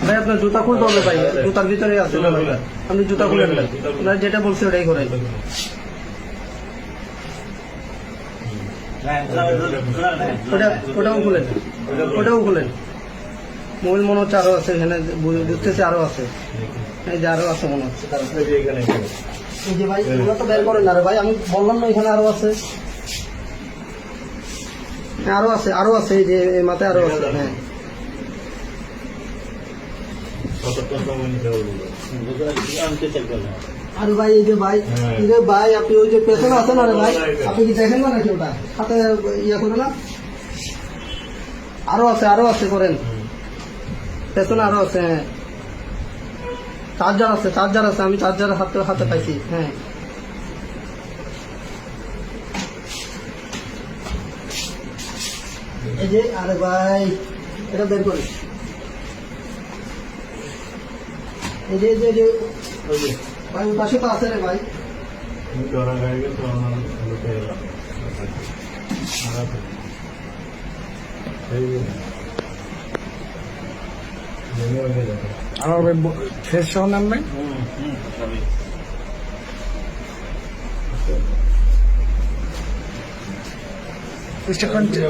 ভাই আপনার জুতা খুলতে হবে ভাই জুতার ভিতরে আছে। আপনি জুতা খুলেন ভাই যেটা বলছে ওটাই করেন ওটা ওটাও খুলেন। ওটাও খুলেন। মোবাইল মনে হচ্ছে আরও আছে এখানে বুঝতেছি আরও আছে। এই যে আরও আছে মনে হচ্ছে। যে ভাই এগুলো তো বের করেন না রে ভাই আমি বললাম না এখানে আরও আছে। হ্যাঁ, আরও আছে আরও আছে এই যে মাথায় আরও আছে হ্যাঁ। আরে ভাই এই যে ভাই হ্যাঁ। এই যে ভাই আপনি ওই যে পেছনে আছেন আরে ভাই আপনি কি দেখেন না নাকি ওটা? হাতে ইয়ে করে না? আরও আছে আরও আছে করেন। পেছনে আরও আছে হ্যাঁ। চার্জার আছে চার্জার আছে আমি চার্জার হাতে হাতে পাইছি হ্যাঁ। এই যে আরে ভাই এটা বের করে এই যে এই যে- এই যে ভাই ওই পাশে তো আছে রে ভাই। আমার ভাই ফেস সহ নাম নাই? স্টেটমেন্ট এই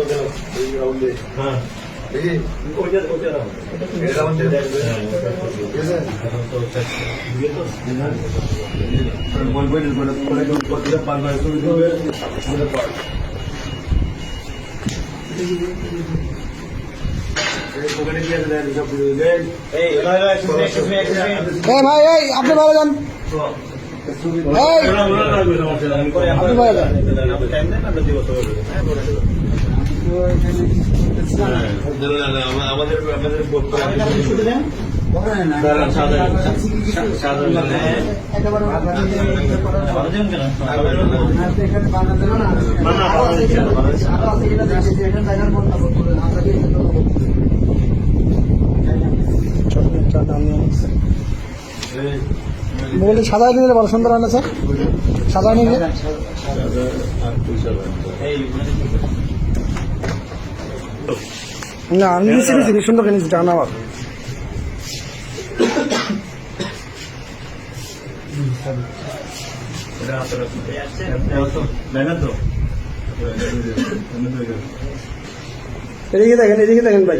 ভাই এই আপনি ভালো যান। আপনি ভালো যান। আমাদের সাদা নিলে ভালো সুন্দর হয় না স্যার সাদা নিলে না আমি নিচে নিচে সুন্দর নিচে টাকা নেওয়ার এদিকে দেখেন এদিকে দেখেন ভাই।